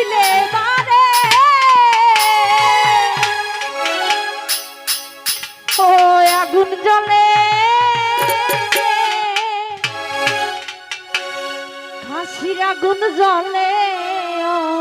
দিলে বারে ও আগুন জ্বলে হাসির আগুন জ্বলে অন্তরে।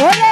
Woo!